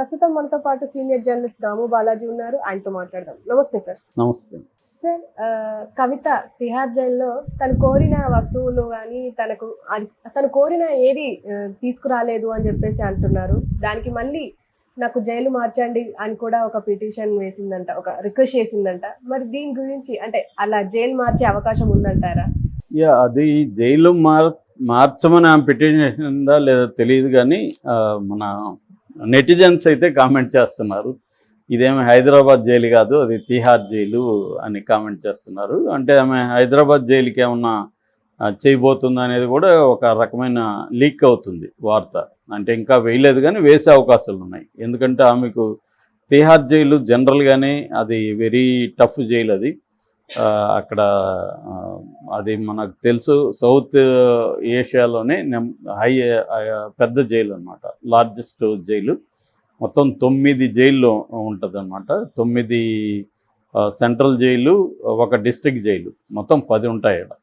ప్రస్తుతం మనతో పాటు సీనియర్ జర్నలిస్ట్ దాము బాలాజీ ఉన్నారు. ఆయనతో మాట్లాడదాం. నమస్తే సార్. నమస్తే. సార్ కవిత తిహార్ జైల్లో తను కోరిన వస్తువులు కానీ తనకు అది తను కోరిన ఏది తీసుకురాలేదు అని చెప్పేసి అంటున్నారు. దానికి మళ్ళీ నాకు జైలు మార్చండి అని కూడా ఒక పిటిషన్ వేసిందంట ఒక రిక్వెస్ట్ చేసిందంట. మరి దీని గురించి అంటే అలా జైలు మార్చే అవకాశం ఉందంటారా? యా అది జైలు మార్ మార్చమని ఆమె పిటిషన్ లేదా తెలియదు కానీ మన నెటిజన్స్ అయితే కామెంట్ చేస్తున్నారు. ఇదేమి హైదరాబాద్ జైలు కాదు అది తిహార్ జైలు అని కామెంట్ చేస్తున్నారు. అంటే ఆమె హైదరాబాద్ జైలుకి ఏమన్నా చేయబోతుంది అనేది కూడా ఒక రకమైన లీక్ అవుతుంది వార్త. అంటే ఇంకా వేయలేదు కానీ వేసే అవకాశాలు ఉన్నాయి. ఎందుకంటే ఆమెకు తిహార్ జైలు జనరల్గానే అది వెరీ టఫ్ జైలు అది. అక్కడ అది మనకు తెలుసు సౌత్ ఏషియాలోనే హై పెద్ద జైలు అనమాట లార్జెస్ట్ జైలు. మొత్తం తొమ్మిది జైల్లో ఉంటుందన్నమాట. తొమ్మిది సెంట్రల్ జైలు ఒక డిస్ట్రిక్ట్ జైలు. మొత్తం పది ఉంటాయి ఇక్కడ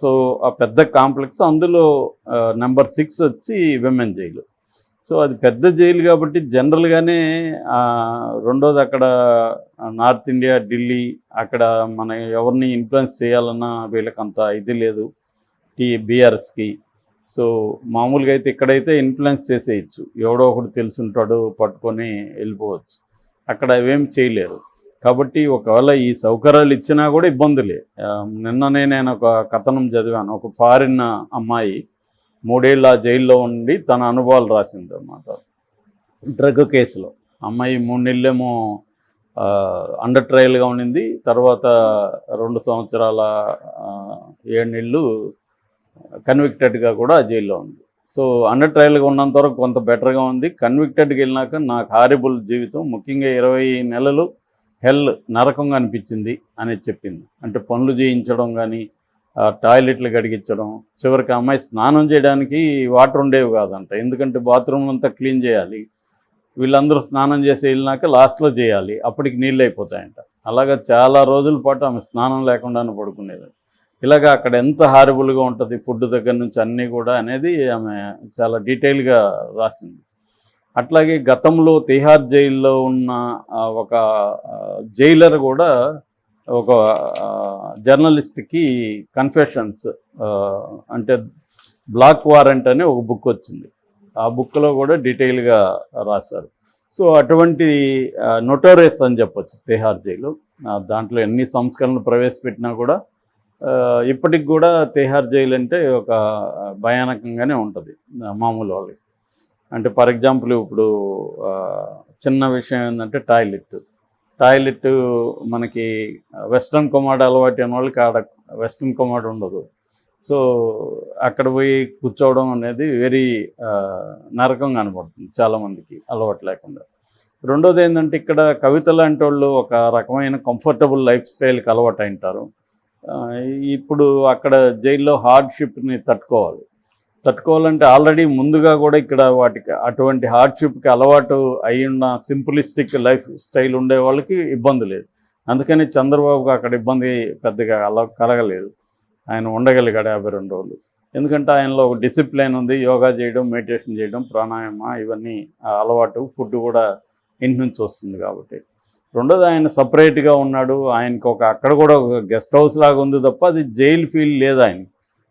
సో ఆ పెద్ద కాంప్లెక్స్ అందులో నెంబర్ సిక్స్ వచ్చి విమెన్ జైలు. సో అది పెద్ద జైలు కాబట్టి జనరల్గానే రెండోది అక్కడ నార్త్ ఇండియా ఢిల్లీ అక్కడ మన ఎవరిని ఇన్ఫ్లుయెన్స్ చేయాలన్నా వీళ్ళకి అంత ఇది లేదు. టీ బీఆర్ఎస్కి. సో మామూలుగా అయితే ఇక్కడైతే ఇన్ఫ్లుయెన్స్ చేసేయచ్చు. ఎవడో ఒకడు తెలుసుంటాడు పట్టుకొని వెళ్ళిపోవచ్చు. అక్కడ అవేం చేయలేరు. కాబట్టి ఒకవేళ ఈ సౌకర్యాలు ఇచ్చినా కూడా ఇబ్బందులే. నిన్ననే నేను ఒక కథనం చదివాను. ఒక ఫారిన్ అమ్మాయి మూడేళ్ళ జైల్లో ఉండి తన అనుభవాలు రాసింది అనమాట డ్రగ్ కేసులో. అమ్మాయి మూడు నెలలేమో అండర్ ట్రయల్గా ఉండింది. తర్వాత రెండు సంవత్సరాల ఏడు నెలలు కన్విక్టెడ్గా కూడా జైల్లో ఉంది. సో అండర్ ట్రయల్గా ఉన్నంత వరకు కొంత బెటర్గా ఉంది. కన్విక్టెడ్కి వెళ్ళినాక నాకు హారిబుల్ జీవితం ముఖ్యంగా ఇరవై నెలలు హెల్ నరకంగా అనిపించింది అనేది చెప్పింది. అంటే పనులు చేయించడం కానీ టాయిలెట్లు గడిగించడం చివరికి అమ్మాయి స్నానం చేయడానికి వాటర్ ఉండేవి కాదంట. ఎందుకంటే బాత్రూమ్ అంతా క్లీన్ చేయాలి. వీళ్ళందరూ స్నానం చేసి వెళ్ళినాక లాస్ట్లో చేయాలి. అప్పటికి నీళ్ళు అయిపోతాయంట. అలాగా చాలా రోజుల పాటు ఆమె స్నానం లేకుండానే పడుకునేది. ఇలాగ అక్కడ ఎంత హారబుల్గా ఉంటుంది ఫుడ్ దగ్గర నుంచి అన్నీ కూడా అనేది ఆమె చాలా డీటెయిల్గా రాసింది. అట్లాగే గతంలో తిహార్ జైల్లో ఉన్న ఒక జైలర్ కూడా ఒక జర్నలిస్ట్కి కన్ఫెషన్స్ అంటే బ్లాక్ వారెంట్ అని ఒక బుక్ వచ్చింది. ఆ బుక్లో కూడా డీటెయిల్గా రాశారు. సో అటువంటి నొటోరియస్ అని చెప్పొచ్చు తెహార్ జైలు దాంట్లో ఎన్ని సంస్కరణలు ప్రవేశపెట్టినా కూడా ఇప్పటికి కూడా తెహార్ జైలు అంటే ఒక భయానకంగానే ఉంటుంది మామూలు వాళ్ళకి. అంటే ఫర్ ఎగ్జాంపుల్ ఇప్పుడు చిన్న విషయం ఏంటంటే టాయిలెట్ టాయిలెట్ మనకి వెస్ట్రన్ కొమాడ్ అలవాటు అయిన వాళ్ళకి ఆడ వెస్ట్రన్ కొమాడ్ ఉండదు. సో అక్కడ పోయి కూర్చోవడం అనేది వెరీ నరకం కనబడుతుంది చాలామందికి అలవాటు లేకుండా. రెండోది ఏంటంటే ఇక్కడ కవిత లాంటి వాళ్ళు ఒక రకమైన కంఫర్టబుల్ లైఫ్ స్టైల్కి అలవాటు అయింటారు ఇప్పుడు అక్కడ జైల్లో హార్డ్షిప్ని తట్టుకోవాలి. తట్టుకోవాలంటే ఆల్రెడీ ముందుగా కూడా ఇక్కడ వాటికి అటువంటి హార్డ్షిప్కి అలవాటు అయి ఉన్న సింపులిస్టిక్ లైఫ్ స్టైల్ ఉండే వాళ్ళకి ఇబ్బంది లేదు. అందుకని చంద్రబాబుకి అక్కడ ఇబ్బంది పెద్దగా అల కలగలేదు. ఆయన ఉండగలిగాడు యాభై రెండు రోజులు. ఎందుకంటే ఆయనలో ఒక డిసిప్లైన్ ఉంది. యోగా చేయడం మెడిటేషన్ చేయడం ప్రాణాయామ ఇవన్నీ ఆ అలవాటు ఫుడ్ కూడా ఇంటి నుంచి వస్తుంది కాబట్టి. రెండోది ఆయన సపరేట్గా ఉన్నాడు. ఆయనకు ఒక అక్కడ కూడా ఒక గెస్ట్ హౌస్ లాగా ఉంది తప్ప అది జైలు ఫీల్ లేదు ఆయన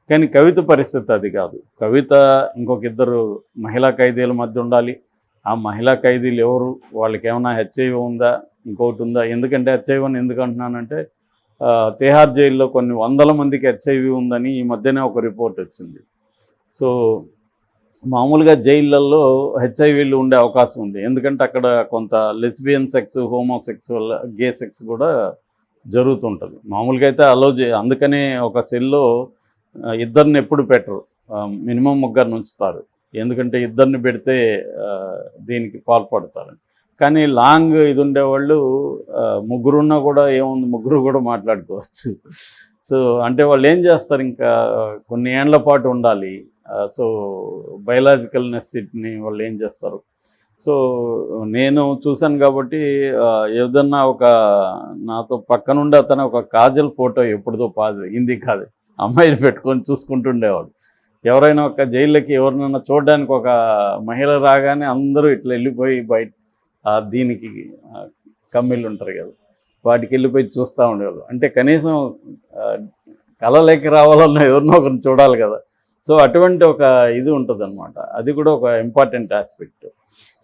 కానీ కవిత పరిస్థితి అది కాదు. కవిత ఇంకొక ఇద్దరు మహిళా ఖైదీల మధ్య ఉండాలి. ఆ మహిళా ఖైదీలు ఎవరు? వాళ్ళకి ఏమైనా హెచ్ఐవి ఉందా? ఇంకొకటి ఉందా? ఎందుకంటే హెచ్ఐవి అని ఎందుకు అంటున్నానంటే తిహార్ జైల్లో కొన్ని వందల మందికి హెచ్ఐవి ఉందని ఈ మధ్యనే ఒక రిపోర్ట్ వచ్చింది. సో మామూలుగా జైళ్ళల్లో హెచ్ఐవీలు ఉండే అవకాశం ఉంది. ఎందుకంటే అక్కడ కొంత lesbian sex homosexual gay sex కూడా జరుగుతుంటుంది. మామూలుగా అయితే అలో అందుకనే ఒక సెల్లో ఇద్దరిని ఎప్పుడు పెట్టరు. మినిమం ముగ్గురిని ఉంచుతారు. ఎందుకంటే ఇద్దరిని పెడితే దీనికి పాల్పడతారు. కానీ లాంగ్ ఇది ఉండేవాళ్ళు ముగ్గురున్నా కూడా ఏముంది ముగ్గురు కూడా మాట్లాడుకోవచ్చు. సో అంటే వాళ్ళు ఏం చేస్తారు ఇంకా? కొన్ని ఏండ్ల పాటు ఉండాలి. సో బయలాజికల్ నెస్సిటీని వాళ్ళు ఏం చేస్తారు? సో నేను చూశాను కాబట్టి ఏదన్నా ఒక నాతో పక్కనుండి అతను ఒక కాజల్ ఫోటో ఎప్పుడుదో పాది హిందీ కాదు. అమ్మాయిని పెట్టుకొని చూసుకుంటుండేవాడు. ఎవరైనా ఒక జైల్లోకి ఎవరినైనా చూడడానికి ఒక మహిళ రాగానే అందరూ ఇట్లా వెళ్ళిపోయి బయట దీనికి కమ్మిళ్ళు ఉంటారు కదా వాటికి వెళ్ళిపోయి చూస్తూ ఉండేవాళ్ళు. అంటే కనీసం ఆ, కళలోకి రావాలన్నా ఎవరినో ఒకరిని చూడాలి కదా. సో అటువంటి ఒక ఇది ఉంటుంది అది కూడా ఒక ఇంపార్టెంట్ ఆస్పెక్ట్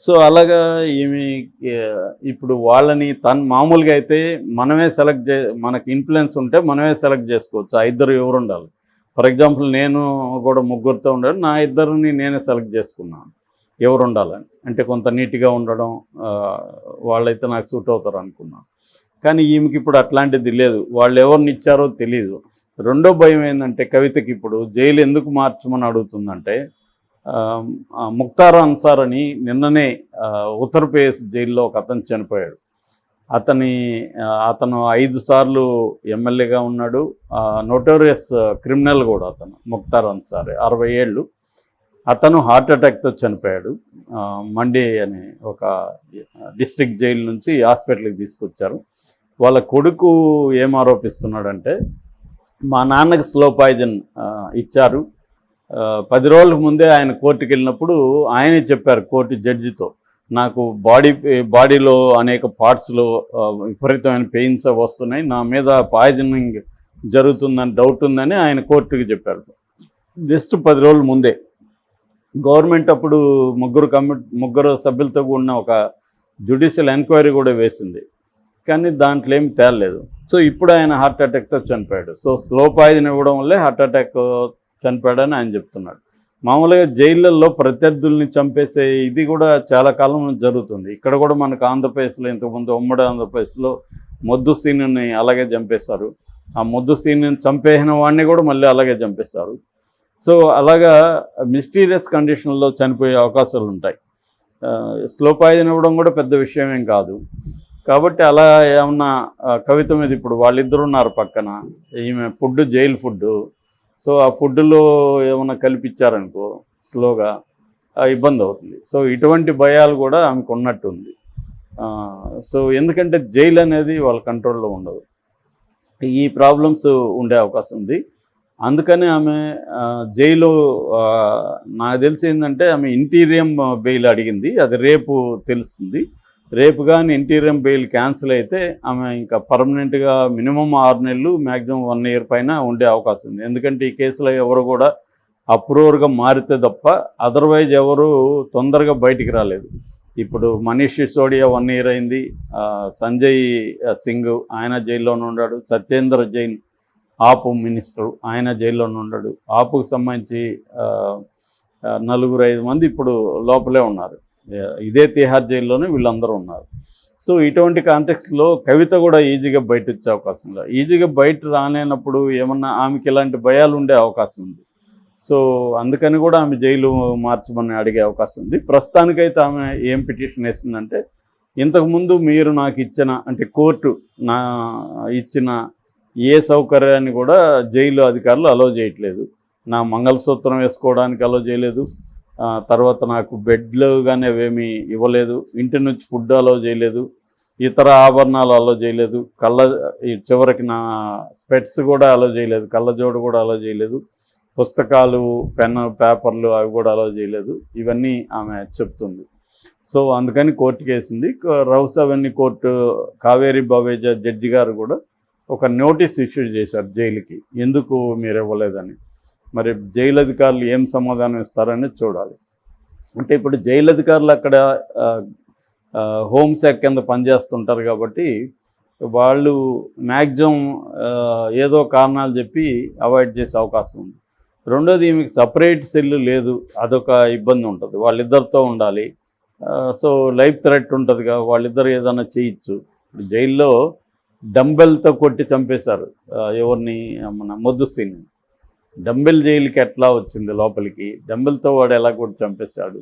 సో అలాగా ఈమె ఇప్పుడు వాళ్ళని తను మామూలుగా అయితే మనమే సెలెక్ట్ చే మనకి ఇన్ఫ్లుయెన్స్ ఉంటే మనమే సెలెక్ట్ చేసుకోవచ్చు. ఆ ఇద్దరు ఎవరు ఉండాలి ఫర్ ఎగ్జాంపుల్ నేను కూడా ముగ్గురితో ఉండాలి నా ఇద్దరిని నేనే సెలెక్ట్ చేసుకున్నాను. ఎవరు ఉండాలని అంటే కొంత నీట్గా ఉండడం వాళ్ళైతే నాకు సూట్ అవుతారు అనుకున్నాను కానీ ఈమెకి ఇప్పుడు అట్లాంటిది లేదు. వాళ్ళు ఎవరిని ఇచ్చారో తెలియదు రెండో భయం ఏంటంటే కవితకి ఇప్పుడు జైలు ఎందుకు మార్చమని అడుగుతుందంటే ముక్తార్ అన్సార్ అని నిన్ననే ఉత్తరప్రదేశ్ జైల్లో ఒక అతను చనిపోయాడు. అతని అతను ఐదు సార్లు ఎమ్మెల్యేగా ఉన్నాడు. నోటోరియస్ క్రిమినల్ కూడా అతను ముక్తార్ అన్సార్ అరవై ఏళ్ళు. అతను హార్ట్ అటాక్తో చనిపోయాడు. మండే మండి అనే ఒక డిస్ట్రిక్ట్ జైలు నుంచి హాస్పిటల్కి తీసుకొచ్చారు. వాళ్ళ కొడుకు ఏం ఆరోపిస్తున్నాడంటే మా నాన్నకి స్లో పాయిజన్ ఇచ్చారు. పది రోజుల ముందే ఆయన కోర్టుకి వెళ్ళినప్పుడు ఆయనే చెప్పారు కోర్టు జడ్జితో నాకు బాడీ బాడీలో అనేక పార్ట్స్లో విపరీతమైన పెయిన్స్ వస్తున్నాయి నా మీద పాయిజనింగ్ జరుగుతుందని డౌట్ ఉందని ఆయన కోర్టుకి చెప్పారు. జస్ట్ పది రోజుల ముందే. గవర్నమెంట్ అప్పుడు ముగ్గురు కమి ముగ్గురు సభ్యులతో కూడిన ఒక జ్యుడిషియల్ ఎంక్వైరీ కూడా వేసింది. కానీ దాంట్లో ఏమి తేలలేదు. సో ఇప్పుడు ఆయన హార్ట్ అటాక్తో చనిపోయాడు. సో స్లో పాయిజన్ ఇవ్వడం వల్లే హార్ట్ అటాక్ చనిపోయాడని ఆయన చెప్తున్నాడు. మామూలుగా జైళ్ళల్లో ప్రత్యర్థుల్ని చంపేసే ఇది కూడా చాలా కాలం జరుగుతుంది. ఇక్కడ కూడా మనకు ఆంధ్రప్రదేశ్లో ఇంతకుముందు ఉమ్మడి ఆంధ్రప్రదేశ్లో మొద్దు సీనుని అలాగే చంపేశారు. ఆ మొద్దు సీనుని చంపేసిన వాడిని కూడా మళ్ళీ అలాగే చంపేశారు. సో అలాగా మిస్టీరియస్ కండిషన్లో చనిపోయే అవకాశాలు ఉంటాయి స్లో పాయిజన్ ఇవ్వడం కూడా పెద్ద విషయం ఏం కాదు. కాబట్టి అలా ఏమన్నా కవిత మీద ఇప్పుడు వాళ్ళిద్దరు ఉన్నారు పక్కన ఈమె ఫుడ్ జైలు ఫుడ్. సో ఆ ఫుడ్లో ఏమైనా కల్పించారనుకో స్లోగా ఇబ్బంది అవుతుంది. సో ఇటువంటి భయాలు కూడా ఆమెకు ఉన్నట్టు ఉంది సో ఎందుకంటే జైలు అనేది వాళ్ళ కంట్రోల్లో ఉండదు. ఈ ప్రాబ్లమ్స్ ఉండే అవకాశం ఉంది. అందుకని ఆమె జైలు నాకు తెలిసి ఏంటంటే ఆమె ఇంటీరియం బెయిల్ అడిగింది. అది రేపు తెలుస్తుంది. రేపు కానీ ఇంటీరియం బెయిల్ క్యాన్సిల్ అయితే ఆమె ఇంకా పర్మనెంట్గా మినిమం ఆరు నెలలు మ్యాక్సిమం వన్ ఇయర్ పైన ఉండే అవకాశం ఉంది. ఎందుకంటే ఈ కేసులో ఎవరు కూడా అప్రూవర్గా మారితే తప్ప అదర్వైజ్ ఎవరు తొందరగా బయటికి రాలేదు. ఇప్పుడు మనీష్ సిసోడియా వన్ ఇయర్ అయింది. సంజయ్ సింగ్ ఆయన జైల్లోనే ఉన్నాడు. సత్యేంద్ర జైన్ ఆపు మినిస్టర్ ఆయన జైల్లోనే ఉన్నాడు. ఆపుకు సంబంధించి నలుగురు ఐదు మంది ఇప్పుడు లోపలే ఉన్నారు. ఇదే తిహార్ జైల్లోనే వీళ్ళందరూ ఉన్నారు. సో ఇటువంటి కాంటెక్స్లో కవిత కూడా ఈజీగా బయట వచ్చే అవకాశం లేదు. ఈజీగా బయట రాలేనప్పుడు ఏమన్నా ఆమెకి ఇలాంటి భయాలు ఉండే అవకాశం ఉంది. సో అందుకని కూడా ఆమె జైలు మార్చమని అడిగే అవకాశం ఉంది. ప్రస్తుతానికైతే ఆమె ఏం పిటిషన్ వేసిందంటే ఇంతకుముందు మీరు నాకు ఇచ్చిన అంటే కోర్టు నా ఇచ్చిన ఏ సౌకర్యాన్ని కూడా జైలు అధికారులు అలో చేయట్లేదు. నా మంగళసూత్రం వేసుకోవడానికి అలో చేయలేదు. తర్వాత నాకు బెడ్లు కానీ అవేమి ఇవ్వలేదు. ఇంటి నుంచి ఫుడ్ అలో చేయలేదు. ఇతర ఆభరణాలు అలో చేయలేదు. కళ్ళ ఈ చివరికి నా స్పెట్స్ కూడా అలో చేయలేదు. కళ్ళజోడు కూడా అలో చేయలేదు. పుస్తకాలు పెన్ పేపర్లు అవి కూడా అలో చేయలేదు. ఇవన్నీ ఆమె చెప్తుంది. సో అందుకని కోర్టుకి వేసింది రౌస్ అవన్నీ కోర్టు కావేరి బావేజా జడ్జి గారు కూడా ఒక నోటీస్ ఇష్యూ చేశారు జైలుకి. ఎందుకు మీరు ఇవ్వలేదని? మరి జైలు అధికారులు ఏం సమాధానం ఇస్తారనేది చూడాలి. అంటే ఇప్పుడు జైలు అధికారులు అక్కడ హోంశాఖ కింద పనిచేస్తుంటారు కాబట్టి వాళ్ళు మ్యాక్సిమం ఏదో కారణాలు చెప్పి అవాయిడ్ చేసే అవకాశం ఉంది. రెండోది ఈమెకి సపరేట్ సెల్ లేదు అదొక ఇబ్బంది ఉంటుంది. వాళ్ళిద్దరితో ఉండాలి. సో లైఫ్ థ్రెట్ ఉంటుందిగా వాళ్ళిద్దరు ఏదైనా చేయొచ్చు. జైల్లో డంబెల్తో కొట్టి చంపేశారు ఎవరిని మన మొద్దుసీని డంబెల్ జైలుకి ఎట్లా వచ్చింది లోపలికి? డంబెల్తో వాడు ఎలా కూడా చంపేశాడు?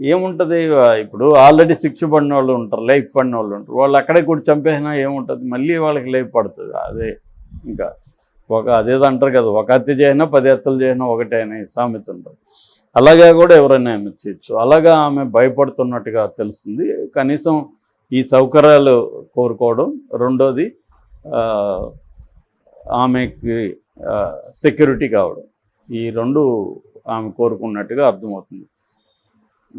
ఏముంటుంది? ఇప్పుడు ఆల్రెడీ శిక్ష పడిన వాళ్ళు ఉంటారు లైఫ్ పడిన వాళ్ళు ఉంటారు. వాళ్ళు అక్కడే కూడా చంపేసినా ఏముంటుంది? మళ్ళీ వాళ్ళకి లైఫ్ పడుతుంది. అదే ఇంకా ఒక అదేదో అంటారు కదా ఒక హత్య చేసినా పది హత్యలు చేసినా ఒకటే అనే సామెత ఉంటుంది. అలాగా కూడా ఎవరైనా ఆమె చేయొచ్చు. అలాగా ఆమె భయపడుతున్నట్టుగా తెలుస్తుంది. కనీసం ఈ సౌకర్యాలు కోరుకోవడం. రెండోది ఆమెకి సెక్యూరిటీ కావడం. ఈ రెండు ఆమె కోరుకున్నట్టుగా అర్థమవుతుంది.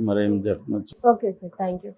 మరి ఏం జరుగుతుంది ఓకే సార్ థ్యాంక్ యూ